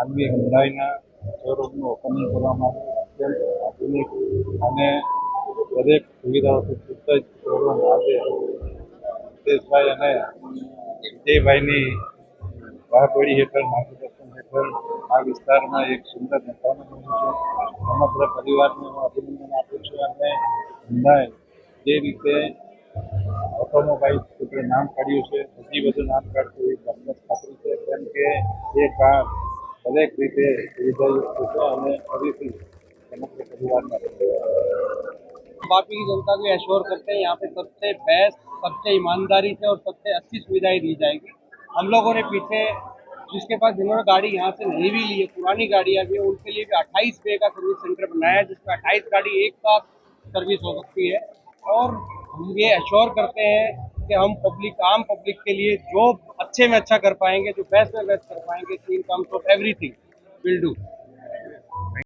Sanvi હુંડાઈના શોરૂમનું opening કરવામાં અત્યંત આધુનિક અને દરેક સુવિધાઓથી સુસજ્જ શોરૂમ આજે હિતેશભાઈ અને વિજયભાઈની રાહબેડી હેઠળ, માર્ગદર્શન હેઠળ આ વિસ્તારમાં એક સુંદર બન્યું છે. સમગ્ર પરિવારને હું અભિનંદન આપું છું અને હુંડાઈ જે રીતે ઓટોમોબાઈલ સ્કૂટર નામ કાઢ્યું છે હજી બધું નામ કાઢતું એ તમને ખાતરી છે. કેમ કે એ કાર દરેક રીતે સુવિધાયુક્ત છે અને ફરીથી સમગ્ર પરિવારના वापी की जनता को एश्योर करते हैं यहाँ पे सबसे बेस्ट सबसे ईमानदारी से और सबसे अच्छी सुविधाएं दी जाएगी हम लोगों ने पीछे जिसके पास जिन्होंने गाड़ी यहाँ से नहीं भी ली है पुरानी गाड़ियाँ भी हैं उनके लिए भी अट्ठाईस पे का सर्विस सेंटर बनाया है जिसमें अट्ठाईस गाड़ी एक साथ सर्विस हो सकती है और हम ये एश्योर करते हैं कि हम पब्लिक आम पब्लिक के लिए जो अच्छे में अच्छा कर पाएँगे, जो बेस्ट में बेस्ट कर पाएँगे in terms of everything will do